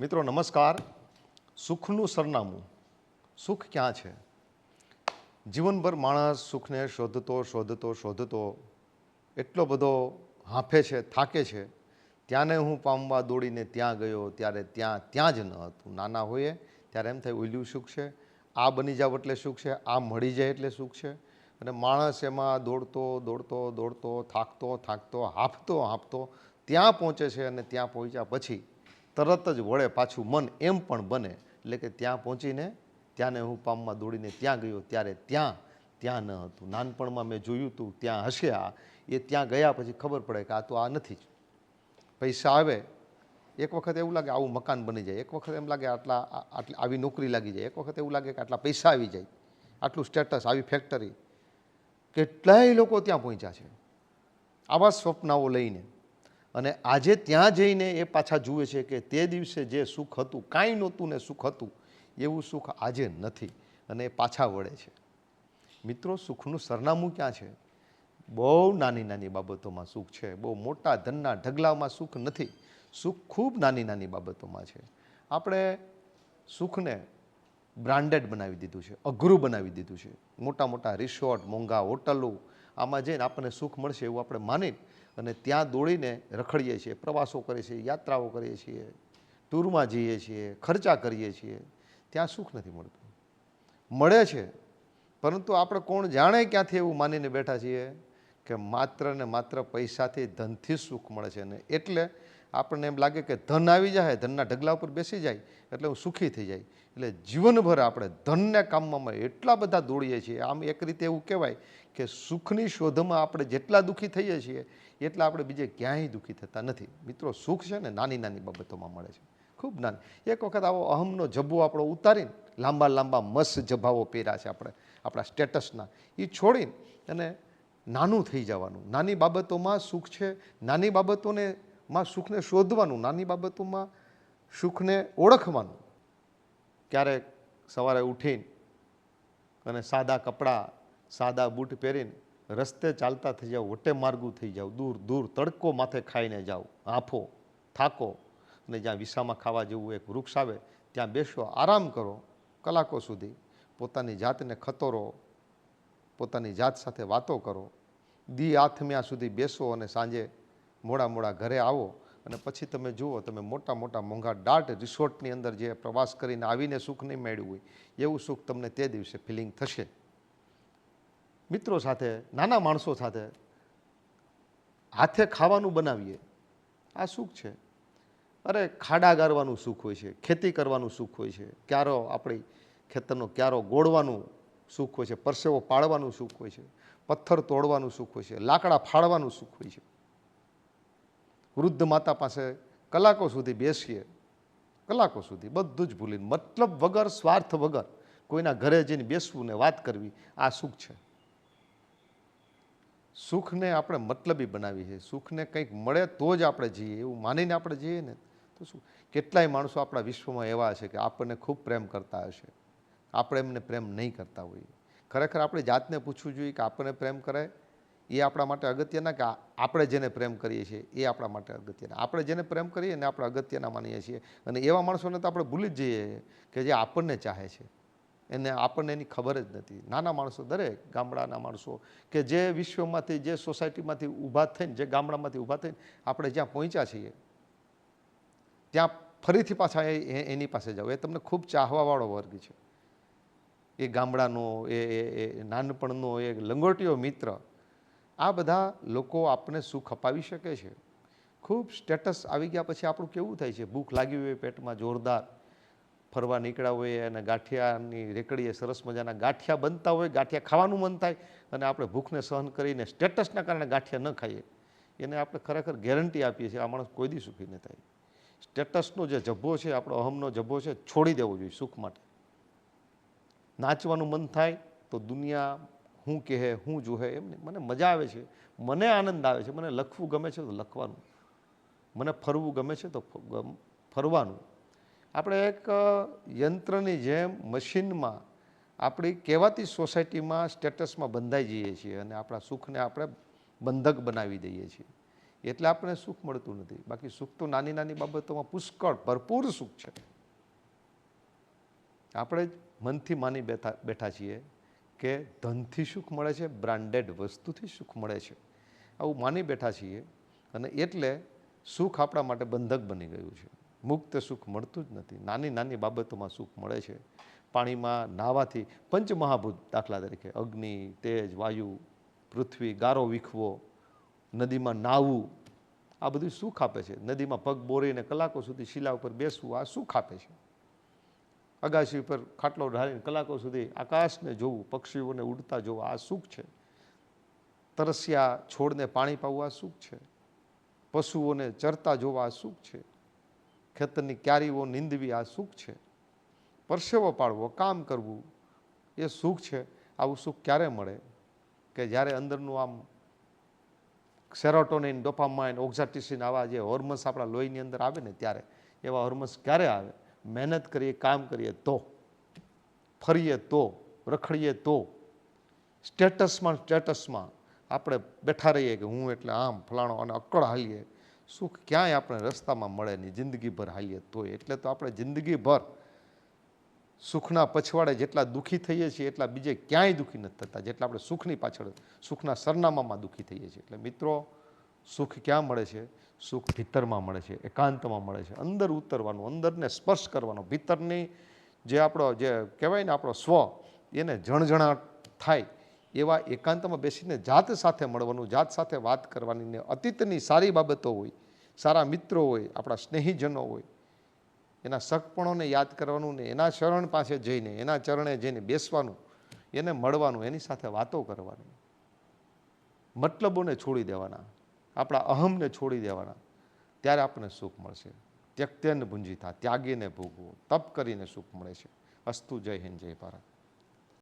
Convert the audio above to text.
મિત્રો, નમસ્કાર. સુખનું સરનામું. સુખ ક્યાં છે? જીવનભર માણસ સુખને શોધતો શોધતો શોધતો એટલો બધો હાંફે છે, થાકે છે. ત્યાંને હું પામવા દોડીને ત્યાં ગયો, ત્યારે ત્યાં ત્યાં જ ન હતું. નાના હોઈએ ત્યારે એમ થાય ઓલ્યું સુખ છે, આ બની જાવ એટલે સુખ છે, આ મળી જાય એટલે સુખ છે. અને માણસ એમાં દોડતો દોડતો દોડતો, થાકતો થાકતો, હાંફતો હાંફતો, ત્યાં પહોંચે છે અને ત્યાં પહોંચ્યા પછી તરત જ વળે પાછું મન એમ પણ બને, એટલે કે ત્યાં પહોંચીને, ત્યાંને હું પામમાં દોડીને ત્યાં ગયો, ત્યારે ત્યાં ત્યાં ન હતું. નાનપણમાં મેં જોયું હતું ત્યાં હશે આ. એ ત્યાં ગયા પછી ખબર પડે કે આ તો આ નથી જ. પૈસા આવે. એક વખત એવું લાગે આવું મકાન બની જાય. એક વખત એમ લાગે આટલા આટલી આવી નોકરી લાગી જાય. એક વખત એવું લાગે કે આટલા પૈસા આવી જાય. આટલું સ્ટેટસ આવી ફેક્ટરી કેટલાય લોકો ત્યાં પહોંચ્યા છે. આવા સ્વપ્નાઓ લઈને. અને આજે ત્યાં જઈને એ પાછા જુએ છે કે તે દિવસે જે સુખ હતું, કાંઈ નહોતું ને સુખ હતું, એવું સુખ આજે નથી અને એ પાછા વળે છે. મિત્રો, સુખનું સરનામું ક્યાં છે? બહુ નાની નાની બાબતોમાં સુખ છે, બહુ મોટા ધનના ઢગલામાં સુખ નથી. સુખ ખૂબ નાની નાની બાબતોમાં છે. આપણે સુખને બ્રાન્ડેડ બનાવી દીધું છે, અઘરું બનાવી દીધું છે. મોટા મોટા રિસોર્ટ, મોંઘા હોટલો, આમાં જઈને આપણને સુખ મળશે એવું આપણે માની અને ત્યાં દોડીને રખડીએ છીએ, પ્રવાસો કરીએ છીએ, યાત્રાઓ કરીએ છીએ, ટૂરમાં જઈએ છીએ, ખર્ચા કરીએ છીએ, ત્યાં સુખ નથી મળતું. મળે છે, પરંતુ આપણે કોણ જાણે ક્યાંથી એવું માનીને બેઠા છીએ કે માત્ર ને માત્ર પૈસાથી ધનથી જ સુખ મળે છે અને એટલે આપણને એમ લાગે કે ધન આવી જાય, ધનના ઢગલા ઉપર બેસી જાય, એટલે હું સુખી થઈ જાય. એટલે જીવનભર આપણે ધનને કામમાં એટલા બધા દોડીએ છીએ. આમ એક રીતે એવું કહેવાય કે સુખની શોધમાં આપણે જેટલા દુઃખી થઈએ છીએ, એટલા આપણે બીજે ક્યાંય દુઃખી થતા નથી. મિત્રો, સુખ છે ને નાની નાની બાબતોમાં મળે છે. ખૂબ નાની. એક વખત આવો અહમનો જબ્બો આપણો ઉતારીને લાંબા લાંબા મસ્ત જભાવો પહેર્યા છે આપણે, આપણા સ્ટેટસના. એ છોડીને અને નાનું થઈ જવાનું. નાની બાબતોમાં સુખ છે. નાની બાબતોને માં સુખને શોધવાનું, નાની બાબતોમાં સુખને ઓળખવાનું. ક્યારેક સવારે ઉઠીને અને સાદા કપડાં, સાદા બૂટ પહેરીને રસ્તે ચાલતા થઈ જાઓ, વટે માર્ગું થઈ જાઓ, દૂર દૂર, તડકો માથે ખાઈને જાઓ, આંફો, થાકો અને જ્યાં વિસામાં ખાવા જેવું એક વૃક્ષ આવે, ત્યાં બેસો, આરામ કરો, કલાકો સુધી પોતાની જાતને ખતોરો, પોતાની જાત સાથે વાતો કરો. દી આથમ્યા સુધી બેસો અને સાંજે મોડા મોડા ઘરે આવો અને પછી તમે જુઓ, તમે મોટા મોટા મોંઘા ડાર્ટ રિસોર્ટની અંદર જે પ્રવાસ કરીને આવીને સુખ નહીં મેળવ્યું હોય, એવું સુખ તમને તે દિવસે ફિલિંગ થશે. મિત્રો સાથે, નાના માણસો સાથે હાથે ખાવાનું બનાવીએ, આ સુખ છે. અરે, ખાડા ગારવાનું સુખ હોય છે, ખેતી કરવાનું સુખ હોય છે, ક્યારો આપણી ખેતરનો ક્યારો ગોળવાનું સુખ હોય છે, પરસેવો પાડવાનું સુખ હોય છે, પથ્થર તોડવાનું સુખ હોય છે, લાકડા ફાળવાનું સુખ હોય છે. વૃદ્ધ માતા પાસે કલાકો સુધી બેસીએ. કલાકો સુધી બધું જ ભૂલીને, મતલબ વગર, સ્વાર્થ વગર કોઈના ઘરે જઈને બેસવું ને વાત કરવી, આ સુખ છે. સુખને આપણે મતલબી બનાવી છે સુખને કંઈક મળે તો જ આપણે જઈએ એવું માનીને આપણે જઈએ ને તો શું? કેટલાય માણસો આપણા વિશ્વમાં એવા છે કે આપણને ખૂબ પ્રેમ કરતા હશે. આપણે એમને પ્રેમ નહીં કરતા હોઈએ. ખરેખર આપણે જાતને પૂછવું જોઈએ કે આપણને પ્રેમ કરે એ આપણા માટે અગત્યના કે આપણે જેને પ્રેમ કરીએ છીએ એ આપણા માટે અગત્યના. આપણે જેને પ્રેમ કરીએ ને આપણે અગત્યના માનીએ છીએ. અને એવા માણસોને તો આપણે ભૂલી જ જઈએ કે જે આપણને ચાહે છે. એને આપણને એની ખબર જ નથી. નાના માણસો, દરેક ગામડાના માણસો કે જે વિશ્વમાંથી, જે સોસાયટીમાંથી ઊભા થઈને, જે ગામડામાંથી ઊભા થઈને આપણે જ્યાં પહોંચ્યા છીએ, ત્યાં ફરીથી પાછા એ એની પાસે જાઓ. એ તમને ખૂબ ચાહવાવાળો વર્ગ છે. એ ગામડાનો એ નાનપણનો, એ લંગોટીયો મિત્ર આ બધા લોકો આપણને સુખ અપાવી શકે છે. ખૂબ સ્ટેટસ આવી ગયા પછી આપણું કેવું થાય છે? ભૂખ લાગી હોય પેટમાં, જોરદાર ફરવા નીકળ્યા હોય અને ગાંઠિયાની રેકડીએ સરસ મજાના ગાંઠિયા બનતા હોય, ગાંઠિયા ખાવાનું મન થાય અને આપણે ભૂખને સહન કરીને સ્ટેટસના કારણે ગાંઠિયા ન ખાઈએ. એને આપણે ખરેખર ગેરંટી આપીએ છીએ. આ માણસ કોઈ દી સુખી ન થાય. સ્ટેટસનો જે જબ્બો છે, આપણો અહમનો જબ્બો છે, છોડી દેવો જોઈએ સુખ માટે. નાચવાનું મન થાય તો દુનિયા હું કહે, હું જોહે એમ મને મજા આવે છે. મને આનંદ આવે છે. મને લખવું ગમે છે તો લખવાનું. મને ફરવું ગમે છે તો ફરવાનું. આપણે એક યંત્રની જેમ મશીનમાં આપણી કહેવાતી સોસાયટીમાં સ્ટેટસમાં બંધાઈ જઈએ છીએ અને આપણા સુખને આપણે બંધક બનાવી દઈએ છીએ. એટલે આપણને સુખ મળતું નથી. બાકી સુખ તો નાની નાની બાબતોમાં પુષ્કળ, ભરપૂર સુખ છે. આપણે મનથી માની બેઠા બેઠા છીએ. કે ધનથી સુખ મળે છે બ્રાન્ડેડ વસ્તુથી સુખ મળે છે. આવું માની બેઠા છીએ અને એટલે સુખ આપણા માટે બંધક બની ગયું છે. મુક્ત સુખ મળતું જ નથી. નાની નાની બાબતોમાં સુખ મળે છે. પાણીમાં નાહવાથી પંચમહાભૂત દાખલા તરીકે અગ્નિ, તેજ, વાયુ, પૃથ્વી, ગારો વીખવો, નદીમાં નાહવું, આ બધું સુખ આપે છે. નદીમાં પગ બોરીને કલાકો સુધી શિલા ઉપર બેસવું, આ સુખ આપે છે. અગાશી ઉપર ખાટલો ઢાળીને કલાકો સુધી આકાશને જોવું, પક્ષીઓને ઉડતા જોવું, આ સુખ છે. તરસ્યા છોડને પાણી પાવું, આ સુખ છે. પશુઓને ચરતા જોવા, આ સુખ છે. ખેતરની ક્યારીઓ નીંદવી, આ સુખ છે. પરસેવો પાડવો, કામ કરવું, એ સુખ છે. આવું સુખ ક્યારે મળે? કે જ્યારે અંદરનું આમ સેરોટોનિન, ડોપામાઇન, ઓક્ઝાટિસિન આવા જે હોર્મોન્સ આપણા લોહીની અંદર આવે ને ત્યારે, એવા હોર્મોન્સ ક્યારે આવે? મહેનત કરીએ, કામ કરીએ તો, ફરીએ તો, રખડીએ તો, સ્ટેટસમાં સ્ટેટસમાં આપણે બેઠા રહીએ કે હું એટલે આમ, ફલાણો અને અક્કડ હાલીએ. સુખ ક્યાંય આપણે રસ્તામાં મળે નહીં, જિંદગીભર હાલીએ તો એટલે તો આપણે જિંદગીભર સુખના પછવાડે જેટલા દુઃખી થઈએ છીએ, એટલા બીજે ક્યાંય દુઃખી નથી થતા. જેટલા આપણે સુખની પાછળ, સુખના સરનામામાં દુઃખી થઈએ છીએ. એટલે મિત્રો સુખ ક્યાં મળે છે? સુખ ભીતરમાં મળે છે, એકાંતમાં મળે છે. અંદર ઉતરવાનું, અંદરને સ્પર્શ કરવાનો. ભીતરની જે આપણો, જે કહેવાય ને આપણો સ્વ, એને જણજણાટ થાય એવા એકાંતમાં બેસીને જાત સાથે મળવાનું, જાત સાથે વાત કરવાની ને અતીતની સારી બાબતો હોય, સારા મિત્રો હોય, આપણા સ્નેહીજનો હોય, એના સગપણોને યાદ કરવાનું ને એના શરણ પાસે જઈને, એના ચરણે જઈને બેસવાનું, એને મળવાનું, એની સાથે વાતો કરવાની. મતલબોને છોડી દેવાના. આપણા અહમને છોડી દેવાના. ત્યારે આપણને સુખ મળશે. ત્યક્તેન ભુંજીતા ત્યાગીને ભોગવું, તપ કરીને સુખ મળે છે. અસ્તુ જય હિન્દ, જય ભારત.